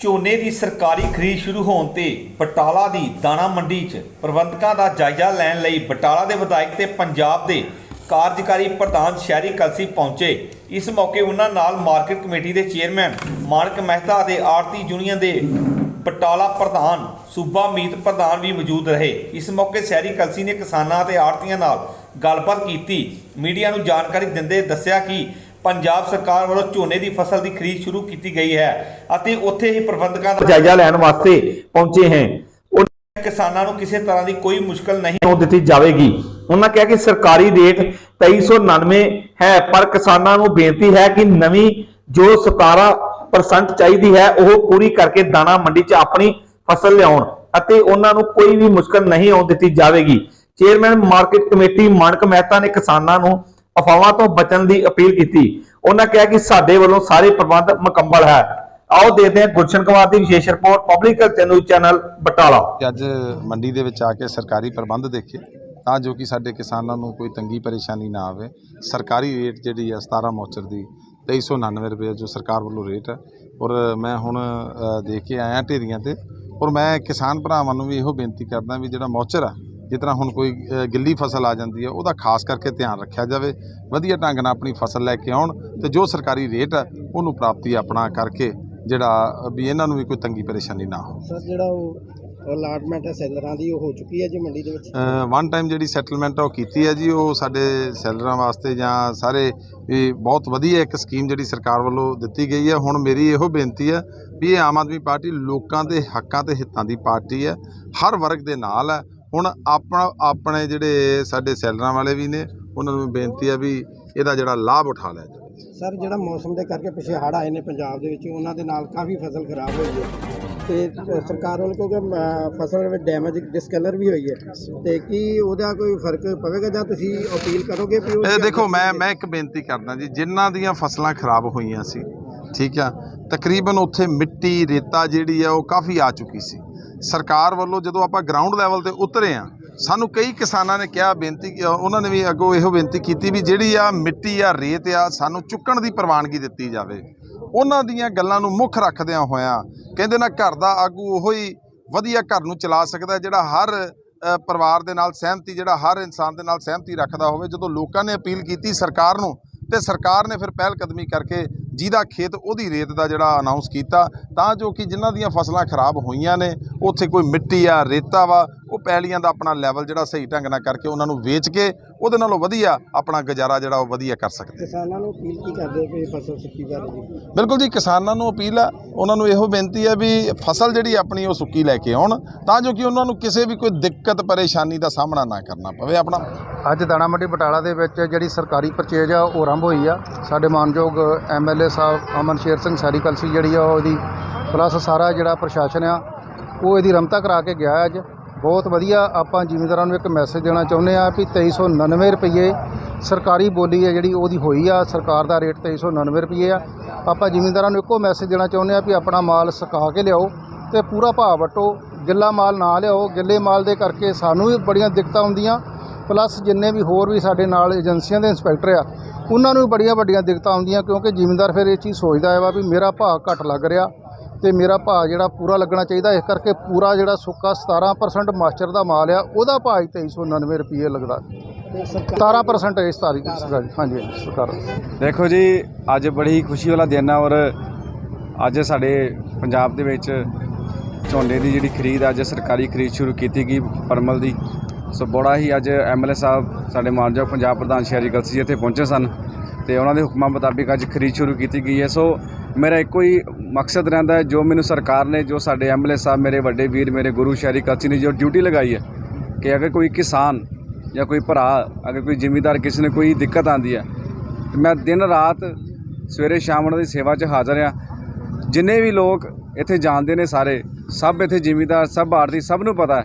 ਝੋਨੇ ਦੀ ਸਰਕਾਰੀ ਖਰੀਦ ਸ਼ੁਰੂ ਹੋਣ ਤੇ ਬਟਾਲਾ ਦੀ ਦਾਣਾ ਮੰਡੀ 'ਚ ਪ੍ਰਬੰਧਕਾਂ ਦਾ ਜਾਇਜ਼ਾ ਲੈਣ ਲਈ ਬਟਾਲਾ ਦੇ ਵਿਧਾਇਕ ਤੇ ਪੰਜਾਬ ਦੇ ਕਾਰਜਕਾਰੀ ਪ੍ਰਧਾਨ ਸ਼ਹਿਰੀ ਕਲਸੀ ਪਹੁੰਚੇ। ਇਸ ਮੌਕੇ ਉਹਨਾਂ ਨਾਲ ਮਾਰਕੀਟ ਕਮੇਟੀ ਦੇ ਚੇਅਰਮੈਨ ਮਾਨਕ ਮਹਿਤਾ ਅਤੇ ਆਰਤੀ ਯੂਨੀਅਨ ਦੇ ਬਟਾਲਾ ਪ੍ਰਧਾਨ ਸੂਬਾ ਮੀਤ ਪ੍ਰਧਾਨ ਵੀ ਮੌਜੂਦ ਰਹੇ। ਇਸ ਮੌਕੇ ਸ਼ਹਿਰੀ ਕਲਸੀ ਨੇ ਕਿਸਾਨਾਂ ਅਤੇ ਆੜਤੀਆਂ ਨਾਲ ਗੱਲਬਾਤ ਕੀਤੀ। ਮੀਡੀਆ ਨੂੰ ਜਾਣਕਾਰੀ ਦਿੰਦੇ ਦੱਸਿਆ ਕਿ ਪੰਜਾਬ ਸਰਕਾਰ ਵੱਲੋਂ ਝੋਨੇ ਦੀ ਫਸਲ ਦੀ ਖਰੀਦ ਸ਼ੁਰੂ ਕੀਤੀ ਗਈ ਹੈ ਅਤੇ ਉੱਥੇ ਹੀ ਪ੍ਰਬੰਧਕਾਂ ਦਾ ਜਾਇਜ਼ਾ ਲੈਣ ਵਾਸਤੇ ਪਹੁੰਚੇ ਹਾਂ। ਉਹਨਾਂ ਕਿਸਾਨਾਂ ਨੂੰ ਕਿਸੇ ਤਰ੍ਹਾਂ ਦੀ ਕੋਈ ਮੁਸ਼ਕਲ ਨਹੀਂ ਨੂੰ ਦਿੱਤੀ ਜਾਵੇਗੀ। ਉਹਨਾਂ ਕਿਹਾ ਕਿ ਸਰਕਾਰੀ ਰੇਟ 2399 ਹੈ ਪਰ ਕਿਸਾਨਾਂ ਨੂੰ ਬੇਨਤੀ ਹੈ ਕਿ ਨਵੀਂ ਜੋ 17% ਚਾਹੀਦੀ ਹੈ ਉਹ ਪੂਰੀ ਕਰਕੇ ਦਾਣਾ ਮੰਡੀ 'ਚ ਆਪਣੀ ਫਸਲ ਲਿਆਉਣ ਅਤੇ ਉਹਨਾਂ ਨੂੰ ਕੋਈ ਵੀ ਮੁਸ਼ਕਲ ਨਹੀਂ ਆਉਣ ਦਿੱਤੀ ਜਾਵੇਗੀ। Chairman market committee Manak Mehta ਨੇ ਕਿਸਾਨਾਂ ਨੂੰ ਅਫਵਾਹਾਂ ਤੋਂ ਬਚਣ ਦੀ ਅਪੀਲ ਕੀਤੀ। ਉਹਨਾਂ ਕਿਹਾ ਕਿ ਸਾਡੇ ਵੱਲੋਂ ਸਾਰੇ ਪ੍ਰਬੰਧ ਮੁਕੰਮਲ ਹੈ। ਆਓ ਦੇਖਦੇ ਹਾਂ ਗੁਲਸ਼ਨ ਕੁਮਾਰ ਦੀ ਵਿਸ਼ੇਸ਼ report public news channel Batala. ਅੱਜ ਮੰਡੀ ਦੇ ਵਿੱਚ ਆ ਕੇ ਸਰਕਾਰੀ ਪ੍ਰਬੰਧ ਦੇਖੇ ਤਾਂ ਜੋ ਕਿ ਸਾਡੇ ਕਿਸਾਨਾਂ ਨੂੰ ਕੋਈ ਤੰਗੀ ਪਰੇਸ਼ਾਨੀ ਨਾ ਆਵੇ। ਸਰਕਾਰੀ ਰੇਟ ਜਿਹੜੀ ਆ 17 ਮੋਚਰ ਦੀ 2399 ਰੁਪਏ ਜੋ ਸਰਕਾਰ ਵੱਲੋਂ ਰੇਟ ਹੈ ਔਰ ਮੈਂ ਹੁਣ ਅ, ਦੇਖ ਕੇ ਆਇਆ ਢੇਰੀਆਂ ਤੇ ਔਰ ਮੈਂ ਕਿਸਾਨ ਭਰਾਵਾਂ ਨੂੰ ਵੀ ਇਹੋ ਬੇਨਤੀ ਕਰਦਾ ਵੀ ਜਿਹੜਾ ਮੋਚਰ ਆ ਜਿਸ ਤਰ੍ਹਾਂ ਹੁਣ ਕੋਈ ਗਿੱਲੀ ਫਸਲ ਆ ਜਾਂਦੀ ਹੈ ਉਹਦਾ ਖਾਸ ਕਰਕੇ ਧਿਆਨ ਰੱਖਿਆ ਜਾਵੇ ਵਧੀਆ ਢੰਗ ਨਾਲ ਆਪਣੀ ਫਸਲ ਲੈ ਕੇ ਆਉਣ ਤੇ ਜੋ ਸਰਕਾਰੀ ਰੇਟ ਹੈ ਉਹਨੂੰ ਪ੍ਰਾਪਤੀ ਆਪਣਾ ਕਰਕੇ ਜਿਹੜਾ ਵੀ ਇਹਨਾਂ ਨੂੰ ਵੀ ਕੋਈ ਤੰਗੀ ਪਰੇਸ਼ਾਨੀ ਨਾ ਹੋਵੇ। ਸਰ ਜਿਹੜਾ ਉਹ ਅਲਾਟਮੈਂਟ ਹੈ ਸੈਲਰਾਂ ਦੀ ਉਹ ਹੋ ਚੁੱਕੀ ਹੈ ਜੀ ਮੰਡੀ ਦੇ ਵਿੱਚ? ਵਨ ਟਾਈਮ ਜਿਹੜੀ ਸੈਟਲਮੈਂਟ ਉਹ ਕੀਤੀ ਹੈ ਜੀ ਉਹ ਸਾਡੇ ਸੈਲਰਾਂ ਵਾਸਤੇ ਜਾਂ ਸਾਰੇ ਵੀ ਬਹੁਤ ਵਧੀਆ ਇੱਕ ਸਕੀਮ ਜਿਹੜੀ ਸਰਕਾਰ ਵੱਲੋਂ ਦਿੱਤੀ ਗਈ ਹੈ। ਹੁਣ ਮੇਰੀ ਇਹੋ ਬੇਨਤੀ ਹੈ ਵੀ ਇਹ ਆਮ ਆਦਮੀ ਪਾਰਟੀ ਲੋਕਾਂ ਦੇ ਹੱਕਾਂ ਤੇ ਹਿੱਤਾਂ ਦੀ ਪਾਰਟੀ ਹੈ ਹਰ ਵਰਗ ਦੇ ਨਾਲ ਹੈ ਹੁਣ ਆਪਣਾ ਆਪਣੇ ਜਿਹੜੇ ਸਾਡੇ ਸੈਲਰਾਂ ਵਾਲੇ ਵੀ ਨੇ ਉਹਨਾਂ ਨੂੰ ਬੇਨਤੀ ਹੈ ਵੀ ਇਹਦਾ ਜਿਹੜਾ ਲਾਭ ਉਠਾ ਲਿਆ ਜਾਵੇ। ਸਰ ਜਿਹੜਾ ਮੌਸਮ ਦੇ ਕਰਕੇ ਪਿਛੇ ਹੜ੍ਹ ਆਏ ਨੇ ਪੰਜਾਬ ਦੇ ਵਿੱਚ ਉਹਨਾਂ ਦੇ ਨਾਲ ਕਾਫੀ ਫਸਲ ਖਰਾਬ ਹੋਈ ਹੈ। ਤੇ ਸਰਕਾਰ ਵੱਲੋਂ ਕਿਉਂਕਿ ਫਸਲ ਵਿੱਚ ਡੈਮੇਜ ਡਿਸਕਲਰ ਵੀ ਹੋਈ ਹੈ। ਤੇ ਕੀ ਉਹਦਾ ਕੋਈ ਫ਼ਰਕ ਪਵੇਗਾ ਜਾਂ ਤੁਸੀਂ ਅਪੀਲ ਕਰੋਗੇ ਵੀ ਇਹ ਦੇਖੋ ਮੈਂ ਮੈਂ ਇੱਕ ਬੇਨਤੀ ਕਰਦਾ ਜੀ ਜਿਨ੍ਹਾਂ ਦੀਆਂ ਫਸਲਾਂ ਖਰਾਬ ਹੋਈਆਂ ਸੀ ਠੀਕ ਆ ਤਕਰੀਬਨ ਉੱਥੇ ਮਿੱਟੀ ਰੇਤਾ ਜਿਹੜੀ ਆ ਉਹ ਕਾਫੀ ਆ ਚੁੱਕੀ ਸੀ। ਸਰਕਾਰ ਵੱਲੋਂ ਜਦੋਂ ਆਪਾਂ ਗਰਾਊਂਡ ਲੈਵਲ ਤੇ ਉਤਰੇ ਆ ਸਾਨੂੰ ਕਈ ਕਿਸਾਨਾਂ ਨੇ ਕਿਹਾ, ਬੇਨਤੀ ਉਹਨਾਂ ਨੇ ਵੀ ਅੱਗੋਂ ਇਹੋ ਬੇਨਤੀ ਕੀਤੀ ਵੀ ਜਿਹੜੀ ਆ ਮਿੱਟੀ ਆ, ਰੇਤ ਆ, ਸਾਨੂੰ ਚੁੱਕਣ ਦੀ ਪ੍ਰਵਾਨਗੀ ਦਿੱਤੀ ਜਾਵੇ। ਉਹਨਾਂ ਦੀਆਂ ਗੱਲਾਂ ਨੂੰ ਮੁੱਖ ਰੱਖਦਿਆਂ ਹੋਇਆਂ ਕਹਿੰਦੇ ਨਾ ਘਰ ਦਾ ਆਗੂ ਉਹੋ ਹੀ ਵਧੀਆ ਘਰ ਨੂੰ ਚਲਾ ਸਕਦਾ ਜਿਹੜਾ ਹਰ ਪਰਿਵਾਰ ਦੇ ਨਾਲ ਸਹਿਮਤੀ, ਜਿਹੜਾ ਹਰ ਇਨਸਾਨ ਦੇ ਨਾਲ ਸਹਿਮਤੀ ਰੱਖਦਾ ਹੋਵੇ। ਜਦੋਂ ਲੋਕਾਂ ਨੇ ਅਪੀਲ ਕੀਤੀ ਸਰਕਾਰ ਨੂੰ ਤੇ ਸਰਕਾਰ ਨੇ ਫਿਰ ਪਹਿਲ ਕਦਮੀ ਕਰਕੇ ਜਿਹਦਾ ਖੇਤ ਉਹਦੀ ਰੇਤ ਦਾ ਜਿਹੜਾ ਅਨਾਉਂਸ ਕੀਤਾ, ਤਾਂ ਜੋ ਕਿ ਜਿਨ੍ਹਾਂ ਦੀਆਂ ਫਸਲਾਂ ਖਰਾਬ ਹੋਈਆਂ ਨੇ ਉੱਥੇ ਕੋਈ ਮਿੱਟੀ ਆ ਰੇਤਾ ਵਾ ਉਹ ਪੈਲੀਆਂ ਦਾ ਆਪਣਾ ਲੈਵਲ ਜਿਹੜਾ ਸਹੀ ਢੰਗ ਨਾਲ ਕਰਕੇ ਉਹਨਾਂ ਨੂੰ ਵੇਚ ਕੇ ਉਹਦੇ ਨਾਲੋਂ ਵਧੀਆ ਆਪਣਾ ਗੁਜ਼ਾਰਾ ਜਿਹੜਾ ਉਹ ਵਧੀਆ ਕਰ ਸਕਦੇ ਕਿਸਾਨਾਂ ਨੂੰ ਅਪੀਲ ਕੀ ਕਰਦੇ ਹੋ ਵੀ ਫਸਲ ਸੁੱਕੀ ਬਾਰੇ ਜੀ ਬਿਲਕੁਲ ਜੀ ਕਿਸਾਨਾਂ ਨੂੰ ਅਪੀਲ ਹੈ ਉਹਨਾਂ ਨੂੰ ਇਹੋ ਬੇਨਤੀ ਹੈ ਵੀ ਫਸਲ ਜਿਹੜੀ ਆਪਣੀ ਉਹ ਸੁੱਕੀ ਲੈ ਕੇ ਆਉਣ ਤਾਂ ਜੋ ਕਿ ਉਹਨਾਂ ਨੂੰ ਕਿਸੇ ਵੀ ਕੋਈ ਦਿੱਕਤ ਪਰੇਸ਼ਾਨੀ ਦਾ ਸਾਹਮਣਾ ਨਾ ਕਰਨਾ ਪਵੇ ਆਪਣਾ। ਅੱਜ ਦਾਣਾ ਮੰਡੀ ਬਟਾਲਾ ਦੇ ਵਿੱਚ ਜਿਹੜੀ ਸਰਕਾਰੀ ਪਰਚੇਜ ਆ ਉਹ ਆਰੰਭ ਹੋਈ ਆ। ਸਾਡੇ ਮਾਨਯੋਗ ਐਮਐਲਏ ਸਾਹਿਬ ਅਮਨ ਸ਼ੇਰ ਸਿੰਘ ਸਾਰੀ ਕਲਸੀ ਜਿਹੜੀ ਆ ਉਹਦੀ ਪਲੱਸ ਸਾਰਾ ਜਿਹੜਾ ਪ੍ਰਸ਼ਾਸਨ ਆ ਉਹ ਇਹਦੀ ਰਮਤਾ ਕਰਾ ਕੇ ਗਿਆ ਅੱਜ। ਬਹੁਤ ਵਧੀਆ ਆਪਾਂ ਜ਼ਿਮੀਂਦਾਰਾਂ ਨੂੰ ਇੱਕ ਮੈਸੇਜ ਦੇਣਾ ਚਾਹੁੰਦੇ ਆ ਵੀ 2399 ਰੁਪਏ ਸਰਕਾਰੀ ਬੋਲੀ ਹੈ ਜਿਹੜੀ ਉਹਦੀ ਹੋਈ ਆ, ਸਰਕਾਰ ਦਾ ਰੇਟ 2399 ਰੁਪਏ ਆ। ਆਪਾਂ ਜ਼ਿਮੀਂਦਾਰਾਂ ਨੂੰ ਇੱਕੋ ਮੈਸੇਜ ਦੇਣਾ ਚਾਹੁੰਦੇ ਆ ਵੀ ਆਪਣਾ ਮਾਲ ਸੁਕਾ ਕੇ ਲਿਆਓ ਤੇ ਪੂਰਾ ਭਾਅ ਵਟੋ, ਗਿੱਲਾ ਮਾਲ ਨਾ ਲਿਆਓ। ਗਿੱਲੇ ਮਾਲ ਦੇ ਕਰਕੇ ਸਾਨੂੰ ਵੀ ਬੜੀਆਂ ਦਿੱਕਤਾਂ ਆਉਂਦੀਆਂ ਪਲੱਸ ਜਿੰਨੇ ਵੀ ਹੋਰ ਵੀ ਸਾਡੇ ਨਾਲ ਏਜੰਸੀਆਂ ਦੇ ਇੰਸਪੈਕਟਰ ਆ, ਉਹਨਾਂ ਨੂੰ ਵੀ ਬੜੀਆਂ ਵੱਡੀਆਂ ਦਿੱਕਤਾਂ ਆਉਂਦੀਆਂ ਕਿਉਂਕਿ ਜ਼ਿਮੀਂਦਾਰ ਫਿਰ ਇਹ ਚੀਜ਼ ਸੋਚਦਾ ਹੈ ਵਾ ਵੀ ਮੇਰਾ ਭਾਅ ਘੱਟ ਲੱਗ ਰਿਹਾ। ਤੇ ਮੇਰਾ ਭਾਅ ਜਿਹੜਾ ਪੂਰਾ ਲੱਗਣਾ ਚਾਹੀਦਾ, ਇਸ ਕਰਕੇ ਪੂਰਾ ਜਿਹੜਾ ਸੁੱਕਾ 17% ਮਾਸਟਰ ਦਾ ਮਾਲ ਆ, ਉਹਦਾ ਭਾਅ ਹੀ 2399 ਰੁਪਏ ਲੱਗਦਾ। ਤੇ ਸਰਕਾਰ 17% ਇਸ ਤਾਰੀਖ ਹਾਂਜੀ ਹਾਂਜੀ, ਸਰਕਾਰ। ਦੇਖੋ ਜੀ, ਅੱਜ ਬੜੀ ਹੀ ਖੁਸ਼ੀ ਵਾਲਾ ਦਿਨ ਆ ਔਰ ਅੱਜ ਸਾਡੇ ਪੰਜਾਬ ਦੇ ਵਿੱਚ ਝੋਨੇ ਦੀ ਜਿਹੜੀ ਖਰੀਦ ਅੱਜ ਸਰਕਾਰੀ ਖਰੀਦ ਸ਼ੁਰੂ ਕੀਤੀ ਗਈ ਪਰਮਲ ਦੀ। ਸੋ ਬੜਾ ਹੀ ਅੱਜ ਐਮਐਲਏ ਸਾਹਿਬ, ਸਾਡੇ ਮਾਨਯੋਗ ਪੰਜਾਬ ਪ੍ਰਧਾਨ ਸ਼ਹਿਰੀ ਕਲਸੀ ਜੀ ਇੱਥੇ ਪਹੁੰਚੇ ਸਨ ਤੇ ਉਹਨਾਂ ਦੇ ਹੁਕਮਾਂ ਮੁਤਾਬਿਕ ਅੱਜ ਖਰੀਦ ਸ਼ੁਰੂ ਕੀਤੀ ਗਈ ਹੈ। ਸੋ ਮੇਰਾ ਇੱਕੋ ਹੀ ਮਕਸਦ ਰਹਿੰਦਾ ਹੈ, ਜੋ ਮੈਨੂੰ ਸਰਕਾਰ ਨੇ, ਜੋ ਸਾਡੇ ਐਮਐਲਏ ਸਾਹਿਬ, ਮੇਰੇ ਵੱਡੇ ਵੀਰ, ਮੇਰੇ ਗੁਰੂ ਸ਼ਹਿਰੀ ਕਾਚੀ ਨੇ ਜੋ ਡਿਊਟੀ ਲਗਾਈ ਹੈ ਕਿ ਅਗਰ ਕੋਈ ਕਿਸਾਨ ਜਾਂ ਕੋਈ ਭਰਾ, ਅਗਰ ਕੋਈ ਜ਼ਿਮੀਂਦਾਰ ਕਿਸੇ ਨੇ ਕੋਈ ਦਿੱਕਤ ਆਂਦੀ ਹੈ, ਤੇ ਮੈਂ ਦਿਨ ਰਾਤ ਸਵੇਰੇ ਸ਼ਾਮ ਉਹਨਾਂ ਦੀ ਸੇਵਾ 'ਚ ਹਾਜ਼ਰ ਆ ਜਿੰਨੇ ਵੀ ਲੋਕ ਇੱਥੇ ਜਾਣਦੇ ਨੇ ਸਾਰੇ, ਸਭ ਇੱਥੇ ਜ਼ਿਮੀਂਦਾਰ, ਸਭ ਆੜਤੀ ਸਭ ਨੂੰ ਪਤਾ ਹੈ।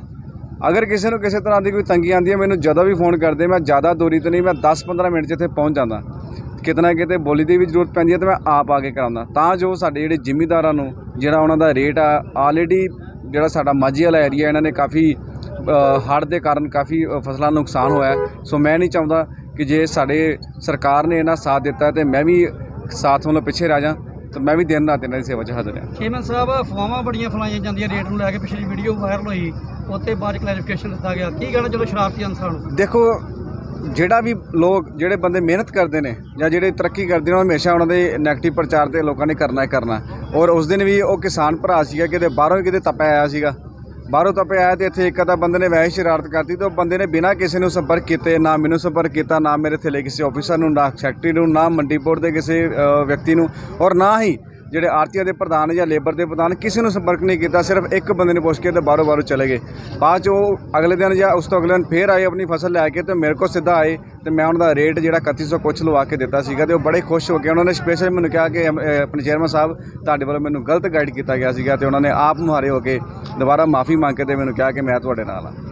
ਅਗਰ ਕਿਸੇ ਨੂੰ ਕਿਸੇ ਤਰ੍ਹਾਂ ਦੀ ਕੋਈ ਤੰਗੀ ਆਂਦੀ ਹੈ, ਮੈਨੂੰ ਜਦੋਂ ਵੀ ਫੋਨ ਕਰਦੇ, ਮੈਂ ਜ਼ਿਆਦਾ ਦੂਰੀ ਤੇ ਨਹੀਂ, ਮੈਂ 10-15 ਮਿੰਟ 'ਚ ਇੱਥੇ ਪਹੁੰਚ ਜਾਂਦਾ। ਕਿਤਨਾ ਕਿਤੇ ਬੋਲੀ ਦੀ ਵੀ ਜ਼ਰੂਰਤ ਪੈਂਦੀ ਹੈ ਤੇ ਮੈਂ ਆਪ ਆ ਕੇ ਕਰਾਉਂਦਾ। ਤਾਂ ਜੋ ਸਾਡੇ ਜਿਹੜੇ ਜ਼ਿਮੀਂਦਾਰਾਂ ਨੂੰ ਜਿਹੜਾ ਉਹਨਾਂ ਦਾ ਰੇਟ ਆ ਆਲਰੇਡੀ ਜਿਹੜਾ ਸਾਡਾ ਮਾਝੀ ਵਾਲਾ ਏਰੀਆ ਇਹਨਾਂ ਨੇ ਕਾਫੀ ਹੜ੍ਹ ਦੇ ਕਾਰਨ ਕਾਫੀ ਫਸਲਾਂ ਨੂੰ ਨੁਕਸਾਨ ਹੋਇਆ। ਸੋ ਮੈਂ ਨਹੀਂ ਚਾਹੁੰਦਾ ਕਿ ਜੇ ਸਾਡੇ ਸਰਕਾਰ ਨੇ ਇਹਨਾਂ ਸਾਥ ਦਿੱਤਾ ਤੇ ਮੈਂ ਵੀ ਸਾਥ ਵੱਲੋਂ ਪਿੱਛੇ ਰਹਿ ਜਾ ਤੇ ਮੈਂ ਵੀ ਦਿਨ ਰਾਤ ਇਹਨਾਂ ਦੀ ਸੇਵਾ 'ਚ ਹਾਜ਼ਰ ਹਾਂ। ਚੇਅਰਮੈਨ ਸਾਹਿਬ ਅਫਵਾਹਾਂ ਬੜੀਆਂ ਫਲਾਈਆਂ ਜਾਂਦੀਆਂ ਰੇਟ ਨੂੰ ਲੈ ਕੇ ਪਿਛਲੀ ਵੀਡੀਓ ਵਾਇਰਲ ਹੋਈ ਉੱਤੇ ਬਾਅਦ ਕਲੈਰੀਫਿਕੇਸ਼ਨ ਦਿੱਤਾ ਗਿਆ। ਕੀ ਕਹਿਣਾ ਚਲੋ ਸ਼ਰਾਰਤੀ ਅਨਸਰਾਂ ਨੂੰ? ਦੇਖੋ ਜਿਹੜਾ ਵੀ ਲੋਕ, ਜਿਹੜੇ ਬੰਦੇ ਮਿਹਨਤ ਕਰਦੇ ਨੇ ਜਾਂ ਜਿਹੜੇ ਤਰੱਕੀ ਕਰਦੇ ਨੇ, ਉਹ ਹਮੇਸ਼ਾ ਉਹਨਾਂ ਦੇ ਨੈਗੇਟਿਵ ਪ੍ਰਚਾਰ ਤੇ ਲੋਕਾਂ ਨੇ ਕਰਨਾ ਹੀ ਕਰਨਾ। ਔਰ ਉਸ ਦਿਨ ਵੀ ਉਹ ਕਿਸਾਨ ਭਰਾ ਸੀਗਾ, ਕਿਤੇ ਬਾਹਰੋਂ ਹੀ ਕਿਤੇ ਤਪਿਆ ਆਇਆ ਸੀਗਾ। ਬਾਹਰੋਂ ਤਪਿਆ ਆਇਆ ਤੇ ਇੱਥੇ ਇੱਕ ਅੱਧਾ ਬੰਦੇ ਨੇ ਵੈਸੇ ਹੀ ਸ਼ਰਾਰਤ ਕਰਤੀ ਤੇ ਉਹ ਬੰਦੇ ਨੇ ਬਿਨਾਂ ਕਿਸੇ ਨੂੰ ਸੰਪਰਕ ਕੀਤੇ, ਨਾ ਮੈਨੂੰ ਸੰਪਰਕ ਕੀਤਾ, ਨਾ ਮੇਰੇ ਥੱਲੇ ਕਿਸੇ ਆਫੀਸਰ ਨੂੰ, ਨਾ ਸੈਕਟਰੀ ਨੂੰ, ਨਾ ਮੰਡੀ ਬੋਰਡ ਦੇ ਕਿਸੇ ਵਿਅਕਤੀ ਨੂੰ ਔਰ ਨਾ ਹੀ ਜਿਹੜੇ ਆਰਤੀਆਂ ਦੇ ਪ੍ਰਧਾਨ ਜਾਂ ਲੇਬਰ ਦੇ ਪ੍ਰਧਾਨ ਕਿਸੇ ਨੂੰ ਸੰਪਰਕ ਨਹੀਂ ਕੀਤਾ ਸਿਰਫ ਇੱਕ ਬੰਦੇ ਨੇ ਪੁੱਛ ਕੇ ਤੇ ਬਾਹਰੋਂ ਬਾਹਰੋਂ ਚਲੇ ਗਏ। ਬਾਅਦ 'ਚ ਉਹ ਅਗਲੇ ਦਿਨ ਜਾਂ ਉਸ ਤੋਂ ਅਗਲੇ ਦਿਨ ਫੇਰ ਆਏ ਆਪਣੀ ਫਸਲ ਲੈ ਕੇ ਤੇ ਮੇਰੇ ਕੋਲ ਸਿੱਧਾ ਆਏ ਤੇ ਮੈਂ ਉਹਨਾਂ ਦਾ ਰੇਟ ਜਿਹੜਾ 3100 ਕੁਛ ਲਵਾ ਕੇ ਦਿੱਤਾ ਸੀਗਾ ਤੇ ਉਹ ਬੜੇ ਖੁਸ਼ ਹੋ ਗਏ ਉਹਨਾਂ ਨੇ ਸਪੈਸ਼ਲ ਮੈਨੂੰ ਕਿਹਾ ਕਿ ਅਮ, ਆਪਣੇ ਚੇਅਰਮੈਨ ਸਾਹਿਬ ਤੁਹਾਡੇ ਵੱਲੋਂ ਮੈਨੂੰ ਗਲਤ ਗਾਈਡ ਕੀਤਾ ਗਿਆ ਸੀਗਾ ਤੇ ਉਹਨਾਂ ਨੇ ਆਪ ਮੁਹਾਰੇ ਹੋ ਕੇ ਦੁਬਾਰਾ ਮਾਫੀ ਮੰਗ ਕੇ ਤੇ ਮੈਨੂੰ ਕਿਹਾ ਕਿ ਮੈਂ ਤੁਹਾਡੇ ਨਾਲ ਹਾਂ।